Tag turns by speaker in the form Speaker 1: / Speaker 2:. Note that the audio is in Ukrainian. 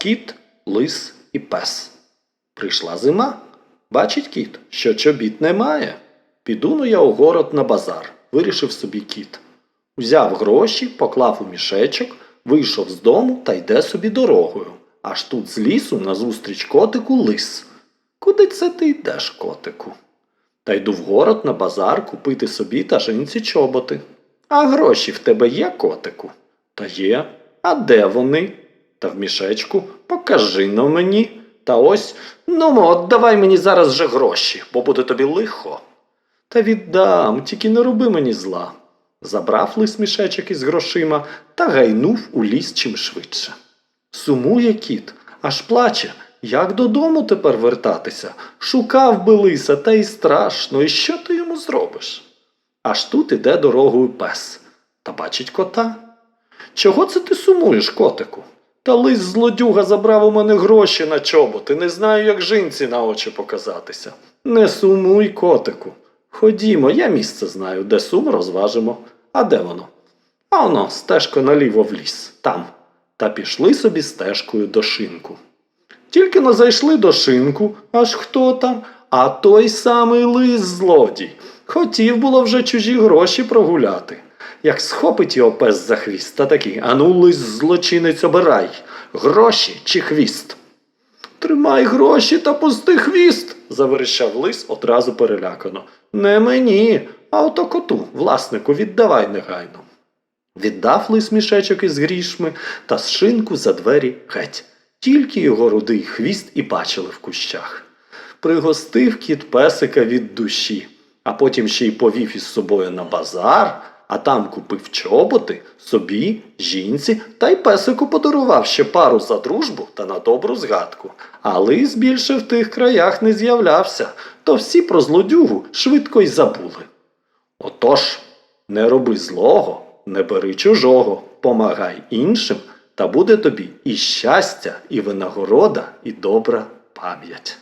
Speaker 1: кіт, лис і пес. Прийшла зима. Бачить кіт, що чобіт немає. Піду ну я у город на базар, вирішив собі кіт. Взяв гроші, поклав у мішечок, вийшов з дому та йде собі дорогою. Аж тут з лісу назустріч котику лис. Куди це ти йдеш, котику? Та йду в город на базар купити собі та жінці чоботи. А гроші в тебе є, котику? Та є. А де вони? Та в мішечку покажи но мені. Та ось, ну от давай мені зараз же гроші, бо буде тобі лихо. Та віддам, тільки не роби мені зла. Забрав лис мішечок із грошима та гайнув у ліс чим швидше. Сумує кіт, аж плаче. Як додому тепер вертатися? Шукав би лиса, та й страшно, і що ти йому зробиш? Аж тут іде дорогою пес та бачить кота. Чого це ти сумуєш, котику? Та лис злодюга забрав у мене гроші на чоботи, не знаю, як жінці на очі показатися. Не сумуй, котику. Ходімо, я місце знаю, де сум розважимо. А де воно? А воно, стежка наліво в ліс, там. Та пішли собі стежкою до шинку. Тільки но зайшли до шинку, аж хто там? А той самий лис злодій. Хотів було вже чужі гроші прогуляти. Як схопить його пес за хвіст, та такий, ану лис злочинець обирай, гроші чи хвіст. Тримай гроші та пусти хвіст, заверещав лис одразу перелякано. Не мені, а ото коту, власнику, віддавай негайно. Віддав лис мішечок із грішми та з шинку за двері геть. Тільки його рудий хвіст і бачили в кущах. Пригостив кіт песика від душі, а потім ще й повів із собою на базар, а там купив чоботи собі, жінці та й песику подарував ще пару за дружбу та на добру згадку. А лис більше в тих краях не з'являвся, то всі про злодюгу швидко й забули. Отож, не роби злого, не бери чужого, помагай іншим, та буде тобі і щастя, і винагорода, і добра пам'ять.